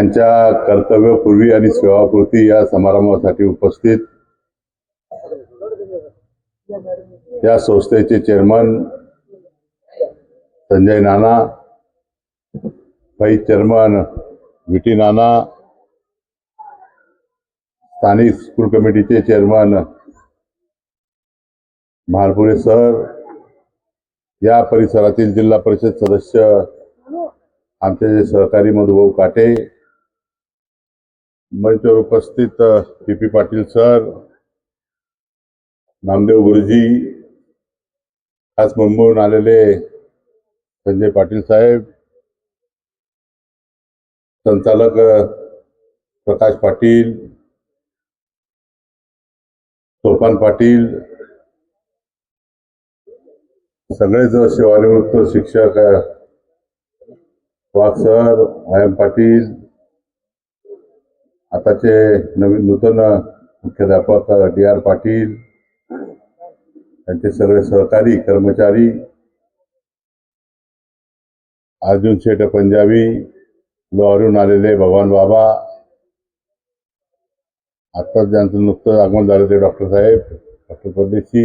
त्यांच्या कर्तव्यपूर्वी आणि सेवापूर्ती या समारंभासाठी उपस्थित या संस्थेचे chairman Sanjay Nana vice chairman V Nana स्थानिक स्कूल कमिटीचे चेअरमन महारपुरे सर या परिसरातील जिल्हा परिषद सदस्य आमचे जे सहकारी मधुभाऊ काटे मंचवर उपस्थित P P Patil sir Namdev गुरुजी खास मुंबईहून आलेले संजय पाटील साहेब संचालक प्रकाश पाटील सोपान पाटील सगळेच सेवानिवृत्त शिक्षक Wagh sir I M Patil आताचे नवीन नूतन मुख्याध्यापक डी आर पाटील त्यांचे सगळे सहकारी कर्मचारी अर्जुन शेठ पंजाबी लोहरून आलेले भगवान बाबा आत्ताच ज्यांचं नुकतं आगमन झालं ते डॉक्टर साहेब डॉक्टर परदेशी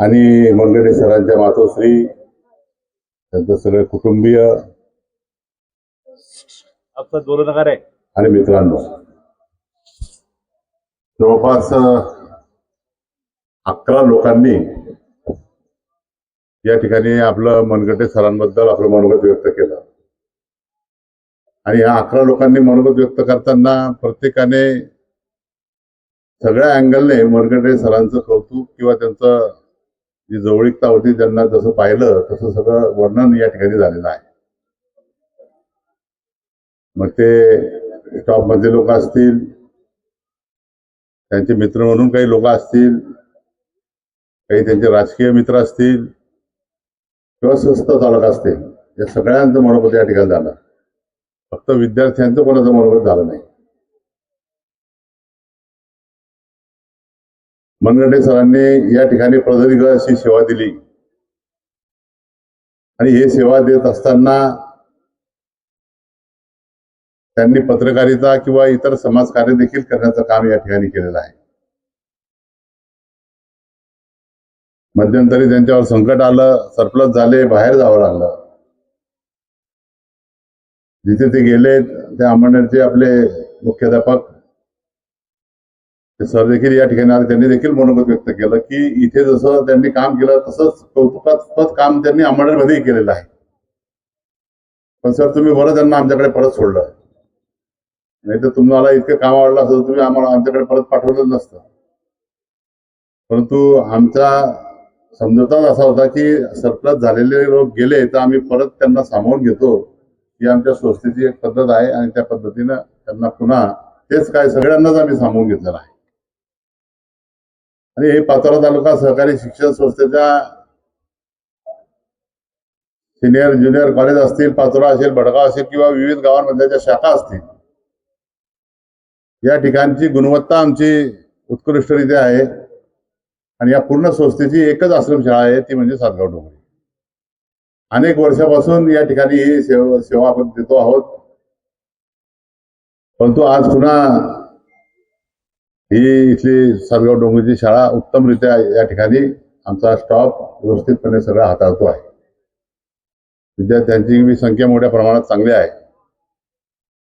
आणि मंगळे सरांच्या मातोश्री त्यांचं सगळे कुटुंबीय आपलं बोलू नका रे आणि मित्रांनो जवळपास अकरा लोकांनी या ठिकाणी आपलं मनगटे सरांबद्दल आपलं मनोगत व्यक्त केलं. आणि या अकरा लोकांनी मनोगत व्यक्त करताना प्रत्येकाने सगळ्या अँगलने मनगटे सरांचं कौतुक किंवा त्यांचं जी जवळीकता होती त्यांना जसं पाहिलं तसं सगळं वर्णन या ठिकाणी झालेलं आहे. मग ते टॉप लोक असतील त्यांचे मित्र म्हणून काही लोक असतील काही त्यांचे राजकीय मित्र असतील किंवा स्वस्त चालक असतील या सगळ्यांचं मनोगत या ठिकाणी झालं. फक्त विद्यार्थ्यांचं कोणाचं मनोगत झालं नाही. मनगटे सरांनी या ठिकाणी प्रदीर्घ अशी सेवा दिली. आणि हे सेवा देत असताना त्यांनी पत्रकारिता किंवा इतर समाजकार्य देखील करण्याचं काम या ठिकाणी केलेलं आहे. मध्यंतरी त्यांच्यावर संकट आलं सरप्लस झाले बाहेर जावं लागलं. जिथे ते गेले ते अंमळनेरचे आपले मुख्याध्यापक ते सर देखील या ठिकाणी आले. त्यांनी देखील मनोगत व्यक्त केलं की इथे जसं त्यांनी काम केलं तसंच कौतुकास्पद काम त्यांनी अंमळनेरमध्येही केलेलं आहे. पण सर तुम्ही बरं त्यांना आमच्याकडे परत सोडलं. नाही तर तुम्हाला इतकं काम आवडलं असतं तर तुम्ही आम्हाला आमच्याकडे परत पाठवलं नसतं. परंतु आमचा समजोताच असा होता की सरप्लस झालेले लोक गेले तर आम्ही परत त्यांना सामावून घेतो. ही आमच्या संस्थेची एक पद्धत आहे आणि त्या पद्धतीनं त्यांना पुन्हा तेच काय सगळ्यांनाच आम्ही सामावून घेतलेलं आहे. आणि हे पाचोरा तालुका सहकारी शिक्षण संस्थेच्या सिनियर ज्युनियर कॉलेज असतील पाचोरा असेल भडगाव असेल किंवा विविध गावांमधल्या ज्या शाखा असतील या ठिकाणची गुणवत्ता आमची उत्कृष्टरित्या आहे. आणि या पूर्ण संस्थेची एकच आश्रमशाळा आहे ती म्हणजे सातगाव डोंगरी. अनेक वर्षापासून या ठिकाणी ही सेवा सेवा आपण देतो आहोत. परंतु आज पुन्हा ही इथली सातगाव डोंगरीची शाळा उत्तमरित्या या ठिकाणी आमचा स्टॉप व्यवस्थितपणे सगळं हाताळतो आहे. विद्यार्थ्यांची संख्या मोठ्या प्रमाणात चांगली आहे.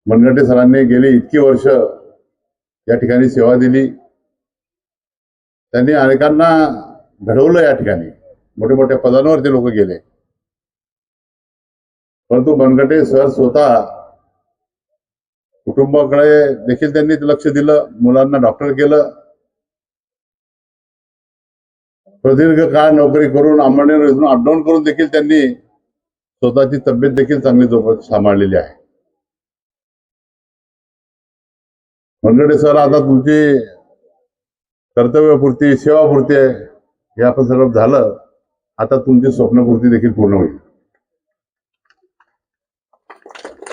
मनगटे सरांनी गेली इतकी वर्ष या ठिकाणी सेवा दिली. त्यांनी अनेकांना घडवलं या ठिकाणी. मोठ्या मोठ्या पदांवर ते लोक गेले. परंतु मनगटे सर स्वतः कुटुंबाकडे देखील त्यांनी लक्ष दिलं. मुलांना डॉक्टर केलं. प्रदीर्घ काळ नोकरी करून अंमळनेर अपडाऊन करून देखील त्यांनी स्वतःची तब्येत देखील चांगली जोप सांभाळलेली आहे. मंगडे सर आता तुमची कर्तव्यपूर्ती सेवापूर्ती आहे हे आपण सगळं झालं आता तुमची स्वप्नपूर्ती देखील पूर्ण होईल.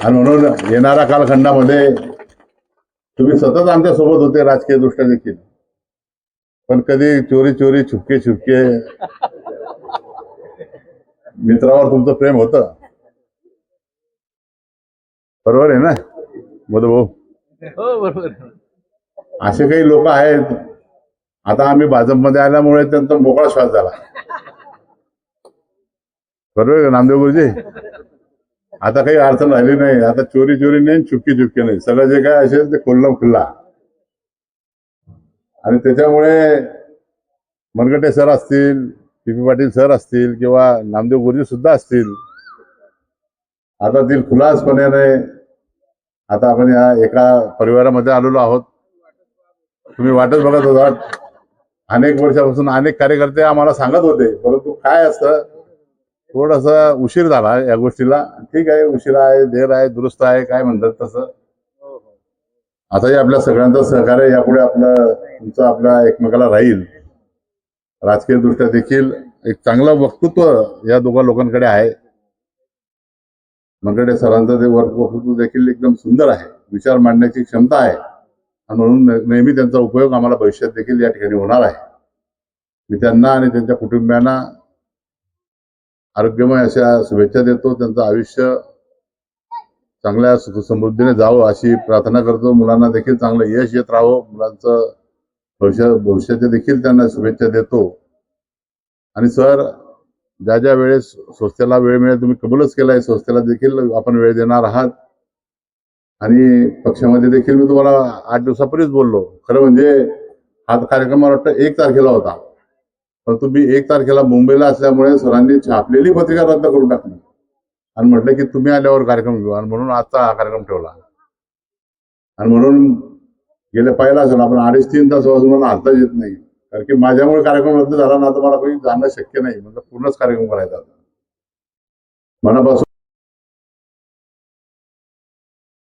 आणि म्हणून येणाऱ्या कालखंडामध्ये तुम्ही सतत आमच्यासोबत होते राजकीय दृष्ट्या देखील. पण कधी चोरी चोरी छुपके छुपके मित्रावर तुमचं प्रेम होतं? बरोबर आहे ना? मधुभाऊ? हो बरोबर. असे काही लोक आहेत. आता आम्ही भाजपमध्ये आल्यामुळे त्यांचा मोकळा श्वास झाला. बरोबर का नामदेव गुरुजी? आता काही अडचण राहिली नाही. आता चोरी चोरी नाही चुपकी चुपकी नाही. सगळं जे काय असेल ते खुल्लम खुल्ला. आणि त्याच्यामुळे मनगटे सर असतील पी पी पाटील सर असतील किंवा नामदेव गुरुजी सुद्धा असतील आता दिल खुलासपणे आता आपण या एका परिवारामध्ये आलेलो आहोत. तुम्ही वाटच बघत होता. अनेक वर्षापासून अनेक कार्यकर्ते आम्हाला सांगत होते. परंतु काय असतं? थोडस उशीर झाला या गोष्टीला. ठीक आहे उशीर आहे देर आहे दुरुस्त आहे काय म्हणतात तसं. आताही आपल्या सगळ्यांचं सहकार्य यापुढे आपलं तुमचं आपल्या एकमेकाला राहील. राजकीय दृष्ट्या देखील एक चांगलं वक्तृत्व या दोघा लोकांकडे आहे. मंगडे सरांचं ते वर्क देखील एकदम सुंदर आहे. विचार मांडण्याची क्षमता आहे. आणि म्हणून नेहमी त्यांचा उपयोग आम्हाला भविष्यात देखील या ठिकाणी होणार आहे. मी त्यांना आणि त्यांच्या कुटुंबियांना आरोग्यमय अशा शुभेच्छा देतो. त्यांचं आयुष्य चांगल्या सुखसमृद्धीने जावं अशी प्रार्थना करतो. मुलांना देखील चांगलं यश येत राहावं मुलांचं भविष्य भविष्याचे देखील त्यांना शुभेच्छा देतो. आणि सर ज्या ज्या वेळेस संस्थेला वेळ मिळेल तुम्ही कबूलच केलाय संस्थेला देखील आपण वेळ देणार आहात. आणि पक्षामध्ये देखील मी तुम्हाला आठ दिवसापूर्वीच बोललो. खरं म्हणजे हा कार्यक्रम मला वाटतं एक तारखेला होता. परंतु मी एक तारखेला मुंबईला असल्यामुळे सरांनी छापलेली पत्रिका रद्द करून टाकली. आणि म्हटलं की तुम्ही आल्यावर कार्यक्रम घेऊ. आणि म्हणून आजचा हा कार्यक्रम ठेवला. आणि म्हणून गेले पाहिला असेल आपण अडीच तीन तास वाजून आताच हालताच येत नाही. कारण की माझ्यामुळे कार्यक्रम रद्द झाला ना तर मला काही जाणं शक्य नाही. म्हणजे पूर्णच कार्यक्रम करायचा. मनापासून